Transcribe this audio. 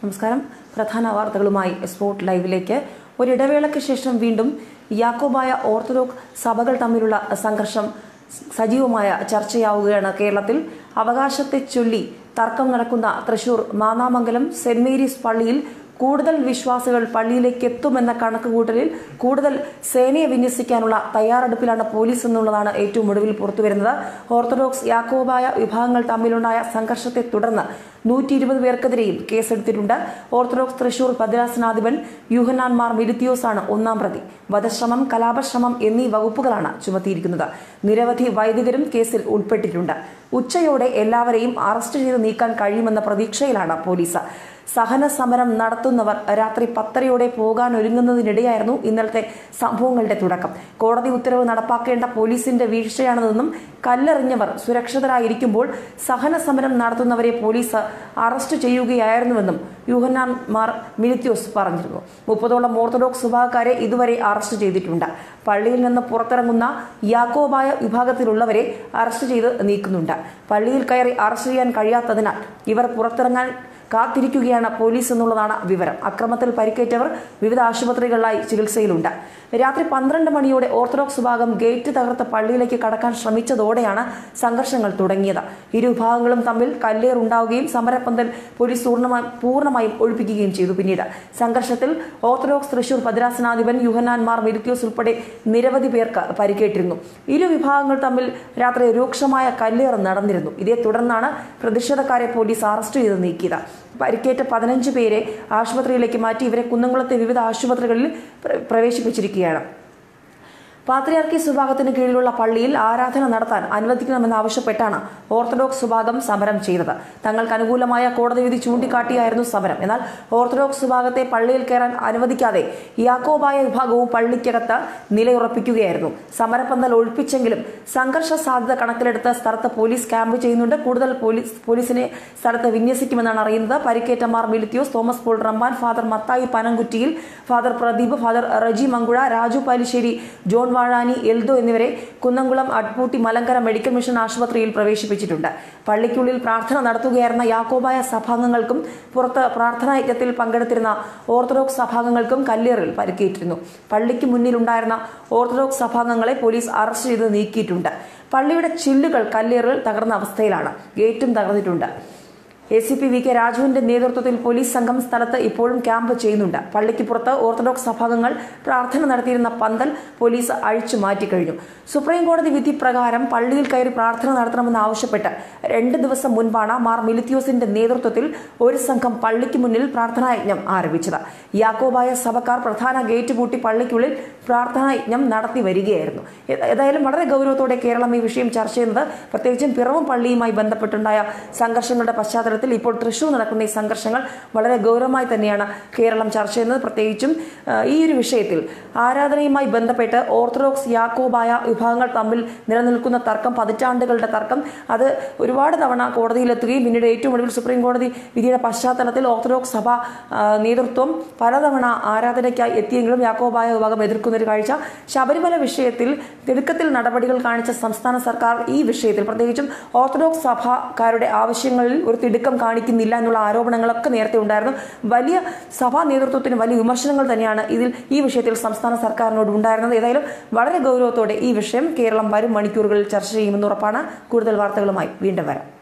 നമസ്കാരം. പ്രധാന വാർത്തകളുമായി സ്പോട്ട് ലൈവിലേക്ക് ഒരിടവേളയ്ക്ക് ശേഷം വീണ്ടും യാക്കോബായ ഓർത്തഡോക്സ് സഭകൾ തമ്മിലുള്ള സംഘർഷം സജീവമായ ചർച്ചയാവുകയാണ് കേരളത്തിൽ. അവകാശത്തെ ചൊല്ലി തർക്കം നടക്കുന്ന തൃശൂർ മാനാമംഗലം സെന്റ് മേരീസ് പള്ളിയിൽ കൂടുതൽ വിശ്വാസികൾ പള്ളിയിലേക്ക് എത്തുമെന്ന കണക്കുകൂട്ടലിൽ കൂടുതൽ സേനയെ വിന്യസിക്കാനുള്ള തയ്യാറെടുപ്പിലാണ് പോലീസ് എന്നുള്ളതാണ് ഏറ്റവും ഒടുവിൽ പുറത്തുവരുന്നത്. ഓർത്തഡോക്സ് യാക്കോബായ വിഭാഗങ്ങൾ തമ്മിലുണ്ടായ സംഘർഷത്തെ തുടർന്ന് നൂറ്റി ഇരുപത് പേർക്കെതിരെയും കേസെടുത്തിട്ടുണ്ട്. ഓർത്തഡോക്സ് തൃശൂർ ഭദ്രാസനാധിപൻ യൂഹനാൻമാർ മിരുത്തിയോസാണ് ആണ് ഒന്നാം പ്രതി. വധശ്രമം കലാപശ്രമം എന്നീ വകുപ്പുകളാണ് ചുമത്തിയിരിക്കുന്നത്. നിരവധി വൈദികരും കേസിൽ ഉൾപ്പെട്ടിട്ടുണ്ട്. ഉച്ചയോടെ എല്ലാവരെയും അറസ്റ്റ് ചെയ്ത് നീക്കാൻ കഴിയുമെന്ന പ്രതീക്ഷയിലാണ് പോലീസ്. സഹന സമരം നടത്തുന്നവർ രാത്രി പത്തരയോടെ പോകാൻ ഒരുങ്ങുന്നതിനിടെയായിരുന്നു ഇന്നലത്തെ സംഭവങ്ങളുടെ തുടക്കം. കോടതി ഉത്തരവ് നടപ്പാക്കേണ്ട പോലീസിന്റെ വീഴ്ചയാണെന്നും കല്ലെറിഞ്ഞവർ സുരക്ഷിതരായിരിക്കുമ്പോൾ സഹന സമരം നടത്തുന്നവരെ പോലീസ് അറസ്റ്റ് ചെയ്യുകയായിരുന്നുവെന്നും യൂഹന്നാൻ മാർ മിലിത്യോസ് പറഞ്ഞിരുന്നു. മുപ്പതോളം ഓർത്തഡോക്സ് വിഭാഗക്കാരെ ഇതുവരെ അറസ്റ്റ് ചെയ്തിട്ടുണ്ട്. പള്ളിയിൽ നിന്ന് പുറത്തിറങ്ങുന്ന യാക്കോബായ വിഭാഗത്തിലുള്ളവരെ അറസ്റ്റ് ചെയ്ത് നീക്കുന്നുണ്ട്. പള്ളിയിൽ കയറി അറസ്റ്റ് ചെയ്യാൻ കഴിയാത്തതിനാൽ ഇവർ പുറത്തിറങ്ങാൻ കാത്തിരിക്കുകയാണ് പോലീസ് എന്നുള്ളതാണ് വിവരം. അക്രമത്തിൽ പരിക്കേറ്റവർ വിവിധ ആശുപത്രികളിലായി ചികിത്സയിലുണ്ട്. രാത്രി പന്ത്രണ്ട് മണിയോടെ ഓർത്തഡോക്സ് വിഭാഗം ഗേറ്റ് തകർത്ത് പള്ളിയിലേക്ക് കടക്കാൻ ശ്രമിച്ചതോടെയാണ് സംഘർഷങ്ങൾ തുടങ്ങിയത്. ഇരു വിഭാഗങ്ങളും തമ്മിൽ കല്ലേറുണ്ടാവുകയും സമരപ്പന്തൽ പോലീസ് പൂർണമായും ഒഴിപ്പിക്കുകയും ചെയ്തു പിന്നീട്. സംഘർഷത്തിൽ ഓർത്തഡോക്സ് തൃശൂർ ഭദ്രാസനാധിപൻ യുഹനാൻമാർ മെരിത്യോസ് ഉൾപ്പെടെ നിരവധി പേർക്ക് പരിക്കേറ്റിരുന്നു. ഇരു വിഭാഗങ്ങൾ തമ്മിൽ രാത്രി രൂക്ഷമായ കല്ലേറ് നടന്നിരുന്നു. ഇതേ തുടർന്നാണ് പ്രതിഷേധക്കാരെ പോലീസ് അറസ്റ്റ് ചെയ്ത് നീക്കിയത്. പരിക്കേറ്റ പതിനഞ്ച് പേരെ ആശുപത്രിയിലേക്ക് മാറ്റി ഇവരെ കുന്നംകുളത്തെ വിവിധ ആശുപത്രികളിൽ പ്ര- പ്രവേശിപ്പിച്ചിരിക്കുകയാണ്. പാത്രിയാർക്കീസ് വിഭാഗത്തിന് കീഴിലുള്ള പള്ളിയിൽ ആരാധന നടത്താൻ അനുവദിക്കണമെന്നാവശ്യപ്പെട്ടാണ് ഓർത്തഡോക്സ് വിഭാഗം സമരം ചെയ്തത്. തങ്ങൾക്ക് അനുകൂലമായ കോടതി വിധി ചൂണ്ടിക്കാട്ടിയായിരുന്നു സമരം. എന്നാൽ ഓർത്തഡോക്സ് വിഭാഗത്തെ പള്ളിയിൽ കയറാൻ അനുവദിക്കാതെ യാക്കോബായ വിഭാഗവും പള്ളിക്കകത്ത് നിലയുറപ്പിക്കുകയായിരുന്നു. സമരപ്പന്തൽ ഒഴിപ്പിച്ചെങ്കിലും സംഘർഷ സാധ്യത കണക്കിലെടുത്ത് സ്ഥലത്ത് പോലീസ് ക്യാമ്പ് ചെയ്യുന്നുണ്ട്. കൂടുതൽ പോലീസ് പോലീസിനെ സ്ഥലത്ത് വിന്യസിക്കുമെന്നാണ് അറിയുന്നത്. പരിക്കേറ്റ Mar Militios Thomas Paul Ramban father Mathai Panamkuttiyil father Pradeep father Reji Mankuzha Raju Palissery John Vazhani Eldo എന്നിവരെ കുന്നംകുളം അഡ്പൂട്ടി മലങ്കര മെഡിക്കൽ മിഷൻ ആശുപത്രിയിൽ പ്രവേശിപ്പിച്ചിട്ടുണ്ട്. പള്ളിക്കുള്ളിൽ പ്രാർത്ഥന നടത്തുകയായിരുന്ന യാക്കോബായ സഭാംഗങ്ങൾക്കും പുറത്ത് പ്രാർത്ഥനായജ്ഞത്തിൽ പങ്കെടുത്തിരുന്ന ഓർത്തഡോക്സ് സഭാംഗങ്ങൾക്കും കല്ലേറിൽ പരിക്കേറ്റിരുന്നു. പള്ളിക്ക് മുന്നിലുണ്ടായിരുന്ന ഓർത്തഡോക്സ് സഭാംഗങ്ങളെ പോലീസ് അറസ്റ്റ് ചെയ്ത് നീക്കിയിട്ടുണ്ട്. പള്ളിയുടെ ചില്ലുകൾ കല്ലേറിൽ തകർന്ന അവസ്ഥയിലാണ്. ഗേറ്റും തകർന്നിട്ടുണ്ട്. A C P V K രാജുവിന്റെ നേതൃത്വത്തിൽ പോലീസ് സംഘം സ്ഥലത്ത് ഇപ്പോഴും ക്യാമ്പ് ചെയ്യുന്നുണ്ട്. പള്ളിക്ക് പുറത്ത് ഓർത്തഡോക്സ് സഭാംഗങ്ങൾ പ്രാർത്ഥന നടത്തിയിരുന്ന പന്തൽ പോലീസ് അഴിച്ചു മാറ്റിക്കഴിഞ്ഞു. സുപ്രീം കോടതി വിധി പ്രകാരം പള്ളിയിൽ കയറി പ്രാർത്ഥന നടത്തണമെന്ന് ആവശ്യപ്പെട്ട് രണ്ട് ദിവസം മുൻപാണ് മാർ മിലിത്യോസിന്റെ നേതൃത്വത്തിൽ ഒരു സംഘം പള്ളിക്ക് മുന്നിൽ പ്രാർത്ഥനായജ്ഞം ആരംഭിച്ചത്. യാക്കോബായ സഭക്കാർ പ്രധാന ഗേറ്റ് പൂട്ടി പള്ളിക്കുള്ളിൽ പ്രാർത്ഥനായജ്ഞം നടത്തി വരികയായിരുന്നു. ഏതായാലും വളരെ ഗൗരവത്തോടെ കേരളം ഈ വിഷയം ചർച്ച ചെയ്യുന്നത് പ്രത്യേകിച്ചും പിറവം പള്ളിയുമായി ബന്ധപ്പെട്ടുണ്ടായ സംഘർഷങ്ങളുടെ പശ്ചാത്തലത്തിൽ ഇപ്പോൾ തൃശൂർ നടക്കുന്ന ഈ സംഘർഷങ്ങൾ വളരെ ഗൗരവമായി തന്നെയാണ് കേരളം ചർച്ച ചെയ്യുന്നത്. പ്രത്യേകിച്ചും ഈ ഒരു വിഷയത്തിൽ ആരാധനയുമായി ബന്ധപ്പെട്ട് ഓർത്തഡോക്സ് യാക്കോബായ വിഭാഗങ്ങൾ തമ്മിൽ നിലനിൽക്കുന്ന തർക്കം പതിറ്റാണ്ടുകളുടെ തർക്കം അത് ഒരുപാട് തവണ കോടതിയിലെത്തുകയും പിന്നീട് ഏറ്റവും ഒടുവിൽ സുപ്രീം കോടതി വിധിയുടെ പശ്ചാത്തലത്തിൽ ഓർത്തഡോക്സ് സഭ നേതൃത്വം പലതവണ ആരാധനയ്ക്കായി എത്തിയെങ്കിലും യാക്കോബായ വിഭാഗം എതിർക്കുന്ന ഒരു കാഴ്ച. ശബരിമല വിഷയത്തിൽ തിടുക്കത്തിൽ നടപടികൾ കാണിച്ച സംസ്ഥാന സർക്കാർ ഈ വിഷയത്തിൽ പ്രത്യേകിച്ചും ഓർത്തഡോക്സ് സഭക്കാരുടെ ആവശ്യങ്ങളിൽ ഒരു തിടുക്കം കാണിക്കുന്നില്ല എന്നുള്ള ആരോപണങ്ങളൊക്കെ നേരത്തെ ഉണ്ടായിരുന്നു. വലിയ സഭാ നേതൃത്വത്തിന് വലിയ വിമർശനങ്ങൾ തന്നെയാണ് ഇതിൽ ഈ വിഷയത്തിൽ സംസ്ഥാന സർക്കാരിനോട് ഉണ്ടായിരുന്നത്. ഏതായാലും വളരെ ഗൗരവത്തോടെ ഈ വിഷയം കേരളം വരും മണിക്കൂറുകളിൽ ചർച്ച ചെയ്യുമെന്ന് ഉറപ്പാണ്. കൂടുതൽ വാർത്തകളുമായി വീണ്ടും വരാം.